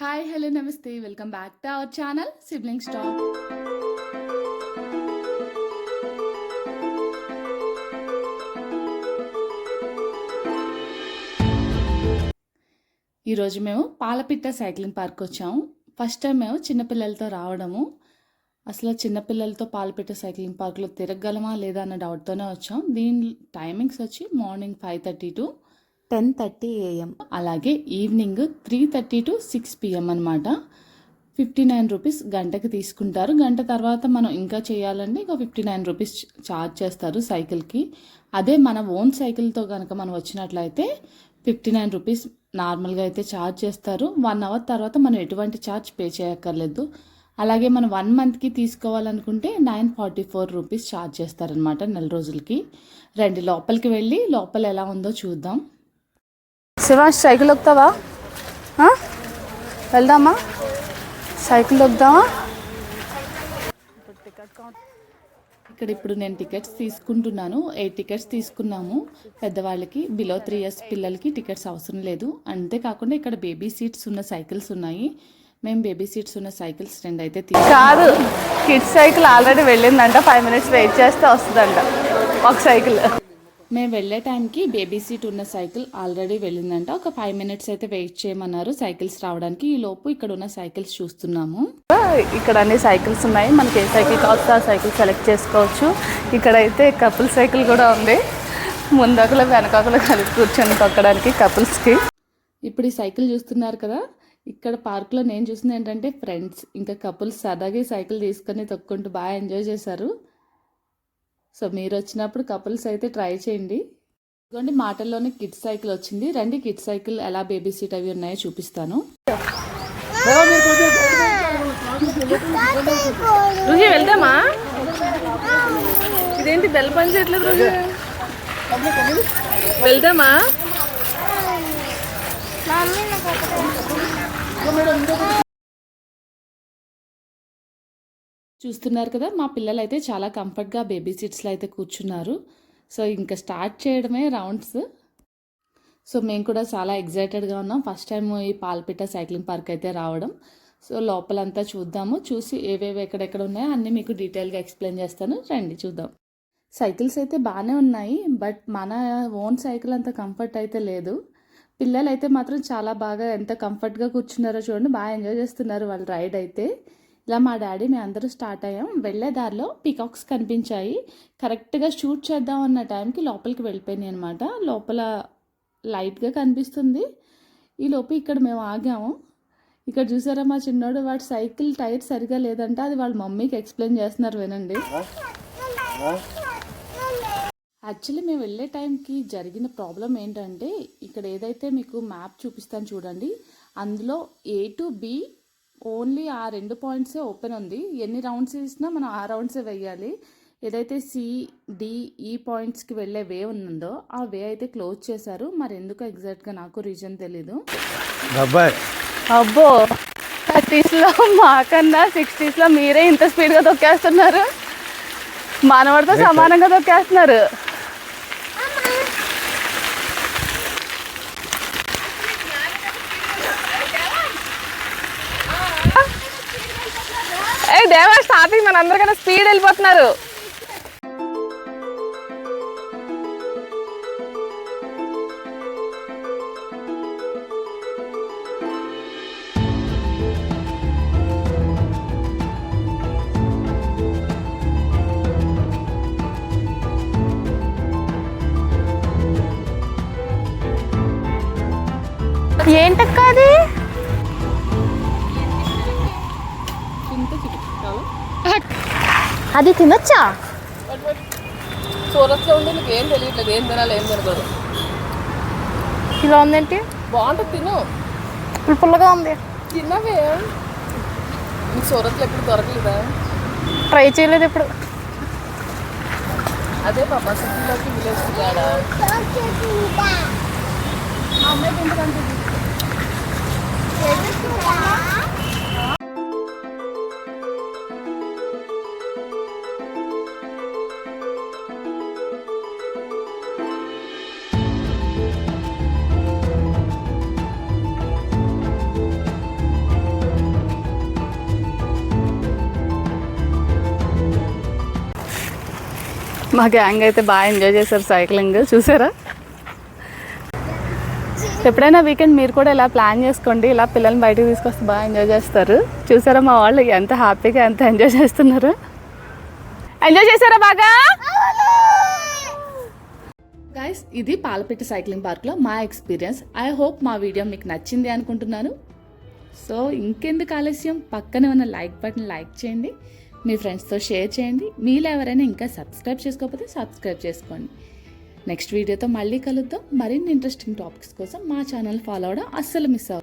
Hi hello నమస్తే welcome back to our channel sibling stack ఈరోజు మేము పాలపిట్ట సైక్లింగ్ పార్క్ వచ్చాము ఫస్ట్ టైం మేము చిన్నపిల్లలతో రావడము. అసలు చిన్నపిల్లలతో పాలపిట్ట సైక్లింగ్ పార్క్లో తిరగగలమా లేదా అన్న డౌట్తోనే వచ్చాం. దీని టైమింగ్స్ వచ్చి morning five thirty to ten thirty AM. అలాగే evening three thirty to six PM అనమాట ఫిఫ్టీ నైన్ రూపీస్ గంటకి తీసుకుంటారు. గంట తర్వాత మనం ఇంకా చేయాలంటే ఇంకా ఫిఫ్టీ నైన్ రూపీస్ ఛార్జ్ చేస్తారు సైకిల్కి. అదే మన ఓన్ సైకిల్తో కనుక మనం వచ్చినట్లయితే ఫిఫ్టీ నైన్ రూపీస్ నార్మల్గా అయితే ఛార్జ్ చేస్తారు. వన్ అవర్ తర్వాత మనం ఎటువంటి ఛార్జ్ పే చేయక్కర్లేదు. అలాగే మనం వన్ మంత్కి తీసుకోవాలనుకుంటే nine forty four rupees charge చేస్తారనమాట నెల రోజులకి. రండి లోపలికి వెళ్ళి లోపల ఎలా ఉందో చూద్దాం. శివాంష్ సైకిల్ ఆ? వెళ్దామా? సైకిల్ ఎక్కుదామా ఇక్కడ ఇప్పుడు నేను టికెట్స్ తీసుకుంటున్నాను. ఎయిట్ టికెట్స్ తీసుకున్నాము? పెద్దవాళ్ళకి బిలో త్రీ ఇయర్స్ పిల్లలకి టికెట్స్ అవసరం లేదు. అంతేకాకుండా ఇక్కడ బేబీ సీట్స్ ఉన్న సైకిల్స్ ఉన్నాయి. మేము బేబీ సీట్స్ ఉన్న సైకిల్స్ రెండు అయితే కాదు. కిడ్స్ సైకిల్ ఆల్రెడీ వెళ్ళిందంట. ఫైవ్ మినిట్స్ వెయిట్ చేస్తే వస్తుందంట. ఒక సైకిల్. మేము వెళ్ళే టైంకి బేబీ సీట్ ఉన్న సైకిల్ ఆల్రెడీ వెళ్ళిందంట. ఒక ఫైవ్ మినిట్స్ అయితే వెయిట్ చేయమన్నారు. సైకిల్స్ రావడానికి ఈ లోపు ఇక్కడ ఉన్న సైకిల్స్ చూస్తున్నాము. ఇక్కడ అన్ని సైకిల్స్ ఉన్నాయి. మనకి ఏ సైకిల్ కావాల్సి ఆ సైకిల్ సెలెక్ట్ చేసుకోవచ్చు. ఇక్కడైతే కపుల్ సైకిల్ కూడా ఉంది. ముందొకలు వెనకొకలు కలిపి కూర్చొని తొక్కడానికి కపుల్స్కి ఇప్పుడు ఈ సైకిల్ చూస్తున్నారు కదా? ఇక్కడ పార్క్లో నేను చూసింది ఏంటంటే ఫ్రెండ్స్ ఇంకా కపుల్స్ సరదాగా సైకిల్ తీసుకొని తొక్కుంటూ బాగా ఎంజాయ్ చేశారు. సో మీరు వచ్చినప్పుడు కపుల్స్ అయితే ట్రై చేయండి. ఇదిగోండి మాటల్లోనే కిడ్స్ సైకిల్ వచ్చింది. రండి కిడ్స్ సైకిల్ ఎలా బేబీ సీట్ అవి ఉన్నాయో చూపిస్తాను. వెళ్దామా? ఇదేంటి బెల్ పని చేయట్లేదు రుహి? వెళ్దామా? చూస్తున్నారు కదా మా పిల్లలు అయితే చాలా కంఫర్ట్గా బేబీ సీట్స్లో అయితే కూర్చున్నారు. సో ఇంకా స్టార్ట్ చేయడమే రౌండ్స్. సో మేము కూడా చాలా ఎగ్జైటెడ్గా ఉన్నాం. ఫస్ట్ టైం ఈ పాల్పిట్ట సైక్లింగ్ పార్క్ అయితే రావడం. సో లోపలంతా చూద్దాము. చూసి ఏవేవి ఎక్కడెక్కడ ఉన్నాయో అన్నీ మీకు డీటెయిల్గా ఎక్స్ప్లెయిన్ చేస్తాను. రండి చూద్దాం. సైకిల్స్ అయితే బాగానే ఉన్నాయి బట్ మన ఓన్ సైకిల్ అంత కంఫర్ట్ అయితే లేదు. పిల్లలు అయితే మాత్రం చాలా బాగా ఎంత కంఫర్ట్గా కూర్చున్నారో చూడండి బాగా ఎంజాయ్ చేస్తున్నారు వాళ్ళ రైడ్ అయితే. ఇలా మా డాడీ మేము అందరూ స్టార్ట్ అయ్యాం. వెళ్ళే దారిలో పీకాక్స్ కనిపించాయి. కరెక్ట్గా షూట్ చేద్దాం అన్న టైంకి లోపలికి వెళ్ళిపోయినాయి అనమాట లోపల లైట్గా కనిపిస్తుంది. ఈ లోపు ఇక్కడ మేము ఆగాము. ఇక్కడ చూసారా మా చిన్నోడు? వాడి సైకిల్ టైర్ సరిగా లేదంటే. అది వాళ్ళ మమ్మీకి ఎక్స్ప్లెయిన్ చేస్తున్నారు వినండి. యాక్చువల్లీ మేము వెళ్ళే టైంకి జరిగిన ప్రాబ్లం ఏంటంటే ఇక్కడ ఏదైతే మీకు మ్యాప్ చూపిస్తాను చూడండి. అందులో ఏ టు బి ఓన్లీ ఆ రెండు పాయింట్సే ఓపెన్ ఉంది. ఎన్ని రౌండ్స్ వేసినా మనం ఆ రౌండ్సే వేయాలి. ఏదైతే సి డి ఈ పాయింట్స్కి వెళ్ళే వే ఉందో ఆ వే అయితే క్లోజ్ చేశారు. మరి ఎందుకు ఎగ్జాక్ట్గా నాకు రీజన్ తెలీదు. అబ్బో! థర్టీస్లో మాకన్నా సిక్స్టీస్లో మీరే ఇంత స్పీడ్గా తొక్కేస్తున్నారు. మానవుడితో సమానంగా తొక్కేస్తున్నారు. ఏ దేవా స్టార్టింగ్ మన అందరికన్నా స్పీడ్ వెళ్ళిపోతున్నారు. ఏంటక్క అది? అది తినొచ్చా? సూరత్లో ఉండి నీకు ఏం తెలియట్లేదు ఏం తినాలి ఏం తినకూడదు. ఇలా ఉందేంటి? బాగుంటుంది తిను. పుల్లగా ఉంది. తిన్నవే నీకు సూరత్లో ఎప్పుడు దొరకలేదా? ట్రై చేయలేదు ఇప్పుడు అదే పాప సిటీలోకి విలేజ్ తేడా మా గ్యాంగ్ అయితే బాగా ఎంజాయ్ చేశారు సైక్లింగ్ చూసారా? ఎప్పుడైనా వీకెండ్ మీరు కూడా ఇలా ప్లాన్ చేసుకోండి ఇలా పిల్లల్ని బయటకు తీసుకొస్తే బాగా ఎంజాయ్ చేస్తారు. చూసారా మా వాళ్ళు ఎంత హ్యాపీగా ఎంత ఎంజాయ్ చేస్తున్నారు? ఎంజాయ్ చేశారా బాగా? గైస్ ఇది పాలపిట్ట సైక్లింగ్ పార్క్లో మా ఎక్స్పీరియన్స్ ఐ హోప్ మా వీడియో మీకు నచ్చింది అనుకుంటున్నాను. సో ఇంకెందుకు ఆలస్యం? పక్కనే ఉన్న లైక్ బటన్ లైక్ చేయండి. మీ ఫ్రెండ్స్తో షేర్ చేయండి. మీలో ఎవరైనా ఇంకా సబ్స్క్రైబ్ చేసుకోకపోతే సబ్స్క్రైబ్ చేసుకోండి. నెక్స్ట్ వీడియోతో మళ్ళీ కలుద్దాం. మరిన్ని ఇంట్రెస్టింగ్ టాపిక్స్ కోసం మా ఛానల్ ఫాలో అవడం అస్సలు మిస్ అవ్వదు